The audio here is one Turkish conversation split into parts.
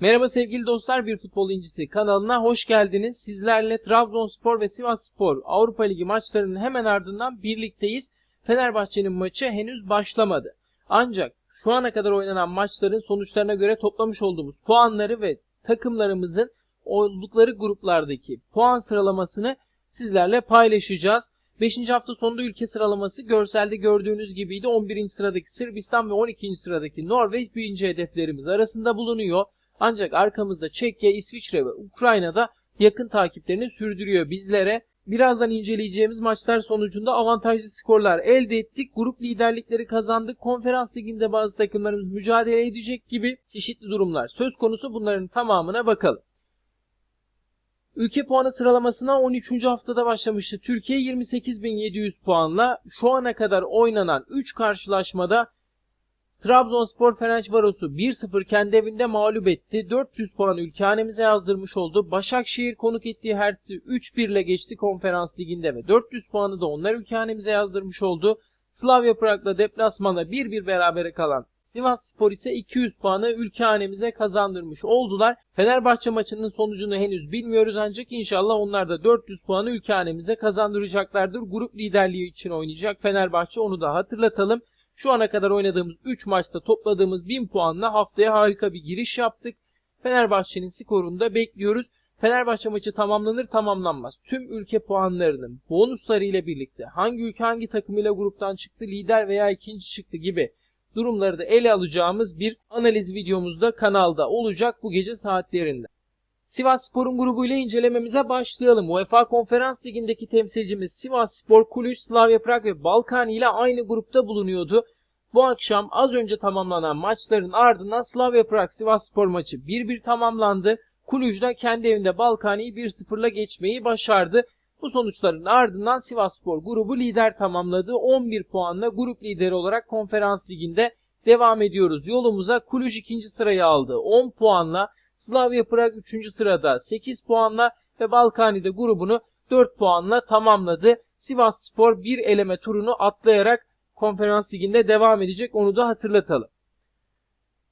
Merhaba sevgili dostlar, Bir Futbol İncisi kanalına hoş geldiniz. Sizlerle Trabzonspor ve Sivasspor Avrupa Ligi maçlarının hemen ardından birlikteyiz. Fenerbahçe'nin maçı henüz başlamadı. Ancak şu ana kadar oynanan maçların sonuçlarına göre toplamış olduğumuz puanları ve takımlarımızın oldukları gruplardaki puan sıralamasını sizlerle paylaşacağız. 5. hafta sonunda ülke sıralaması görselde gördüğünüz gibiydi. 11. sıradaki Sırbistan ve 12. sıradaki Norveç birinci hedeflerimiz arasında bulunuyor. Ancak arkamızda Çekya, İsviçre ve Ukrayna'da yakın takiplerini sürdürüyor bizlere. Birazdan inceleyeceğimiz maçlar sonucunda avantajlı skorlar elde ettik. Grup liderlikleri kazandık. Konferans liginde bazı takımlarımız mücadele edecek gibi çeşitli durumlar söz konusu. Bunların tamamına bakalım. Ülke puanı sıralamasına 13. haftada başlamıştı. Türkiye 28.700 puanla şu ana kadar oynanan 3 karşılaşmada Trabzonspor Ferencvaros'u 1-0 kendi evinde mağlup etti. 400 puan ülke hanemize yazdırmış oldu. Başakşehir konuk ettiği Hertz'i 3-1 ile geçti konferans liginde ve 400 puanı da onlar ülke hanemize yazdırmış oldu. Slavia Prag'la deplasmanda 1-1 berabere kalan Sivas Spor ise 200 puanı ülke kazandırmış oldular. Fenerbahçe maçının sonucunu henüz bilmiyoruz ancak inşallah onlar da 400 puanı ülke kazandıracaklardır. Grup liderliği için oynayacak Fenerbahçe onu da hatırlatalım. Şu ana kadar oynadığımız 3 maçta topladığımız 1000 puanla haftaya harika bir giriş yaptık. Fenerbahçe'nin skorunu da bekliyoruz. Fenerbahçe maçı tamamlanır tamamlanmaz. Tüm ülke puanlarının bonusları ile birlikte hangi ülke hangi takımıyla gruptan çıktı, lider veya ikinci çıktı gibi durumları da ele alacağımız bir analiz videomuzda kanalda olacak bu gece saatlerinde. Sivas Spor'un grubuyla incelememize başlayalım. UEFA Konferans Ligi'ndeki temsilcimiz Sivas Spor, Kulüş, Slavia Prag ve Balkani ile aynı grupta bulunuyordu. Bu akşam az önce tamamlanan maçların ardından Slavia Prag Sivas Spor maçı 1-1 tamamlandı. Kulüj de kendi evinde Balkani'yi 1-0'la geçmeyi başardı. Bu sonuçların ardından Sivas Spor grubu lider tamamladı. 11 puanla grup lideri olarak konferans liginde devam ediyoruz. Yolumuza Kulüj ikinci sırayı aldı. 10 puanla Slavia Prag 3. sırada 8 puanla ve Balkani'de grubunu 4 puanla tamamladı. Sivas Spor bir eleme turunu atlayarak konferans liginde devam edecek onu da hatırlatalım.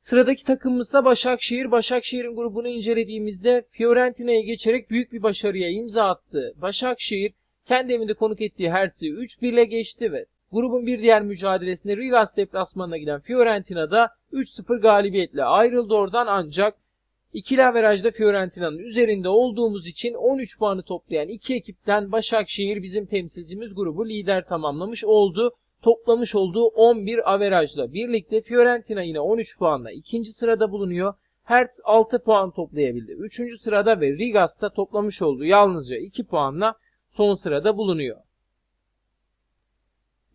Sıradaki takımımızsa Başakşehir. Başakşehir'in grubunu incelediğimizde Fiorentina'ya geçerek büyük bir başarıya imza attı. Başakşehir kendi evinde konuk ettiği Hertz'i 3-1 ile geçti ve grubun bir diğer mücadelesinde Rigas deplasmanına giden Fiorentina'da 3-0 galibiyetle ayrıldı oradan ancak İkili averajda Fiorentina'nın üzerinde olduğumuz için 13 puanı toplayan iki ekipten Başakşehir bizim temsilcimiz grubu lider tamamlamış oldu. Toplamış olduğu 11 averajla birlikte Fiorentina yine 13 puanla ikinci sırada bulunuyor. Hertz 6 puan toplayabildi. 3. sırada ve Rigas da toplamış olduğu yalnızca 2 puanla son sırada bulunuyor.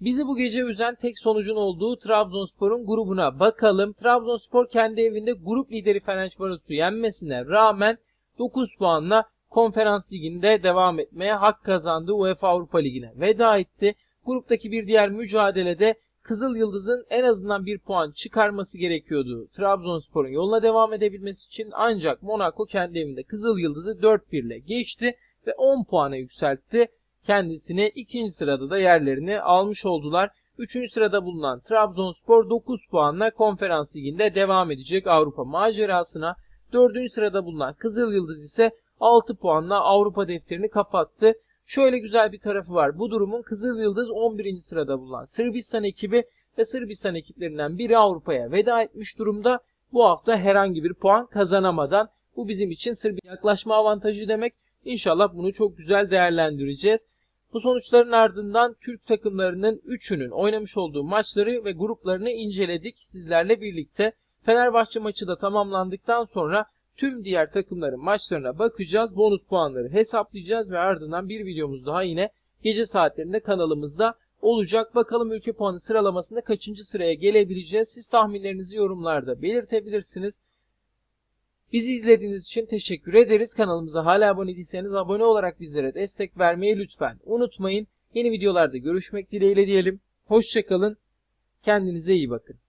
Bizi bu gece üzen tek sonucun olduğu Trabzonspor'un grubuna bakalım. Trabzonspor kendi evinde grup lideri Fenerbahçe'yi yenmesine rağmen 9 puanla konferans liginde devam etmeye hak kazandı UEFA Avrupa Ligi'ne veda etti. Gruptaki bir diğer mücadelede Kızıl Yıldız'ın en azından bir puan çıkarması gerekiyordu Trabzonspor'un yoluna devam edebilmesi için ancak Monaco kendi evinde Kızıl Yıldız'ı 4-1 ile geçti ve 10 puana yükseltti kendisine ikinci sırada da yerlerini almış oldular. Üçüncü sırada bulunan Trabzonspor 9 puanla konferans liginde devam edecek Avrupa macerasına. Dördüncü sırada bulunan Kızıl Yıldız ise 6 puanla Avrupa defterini kapattı. Şöyle güzel bir tarafı var. Bu durumun Kızıl Yıldız 11. sırada bulunan Sırbistan ekibi ve Sırbistan ekiplerinden biri Avrupa'ya veda etmiş durumda. Bu hafta herhangi bir puan kazanamadan bu bizim için Sırbistan yaklaşma avantajı demek. İnşallah bunu çok güzel değerlendireceğiz. Bu sonuçların ardından Türk takımlarının 3'ünün oynamış olduğu maçları ve gruplarını inceledik sizlerle birlikte. Fenerbahçe maçı da tamamlandıktan sonra tüm diğer takımların maçlarına bakacağız. Bonus puanları hesaplayacağız ve ardından bir videomuz daha yine gece saatlerinde kanalımızda olacak. Bakalım ülke puanı sıralamasında kaçıncı sıraya gelebileceğiz. Siz tahminlerinizi yorumlarda belirtebilirsiniz. Bizi izlediğiniz için teşekkür ederiz. Kanalımıza hala abone değilseniz abone olarak bizlere destek vermeyi lütfen unutmayın. Yeni videolarda görüşmek dileğiyle diyelim. Hoşçakalın. Kendinize iyi bakın.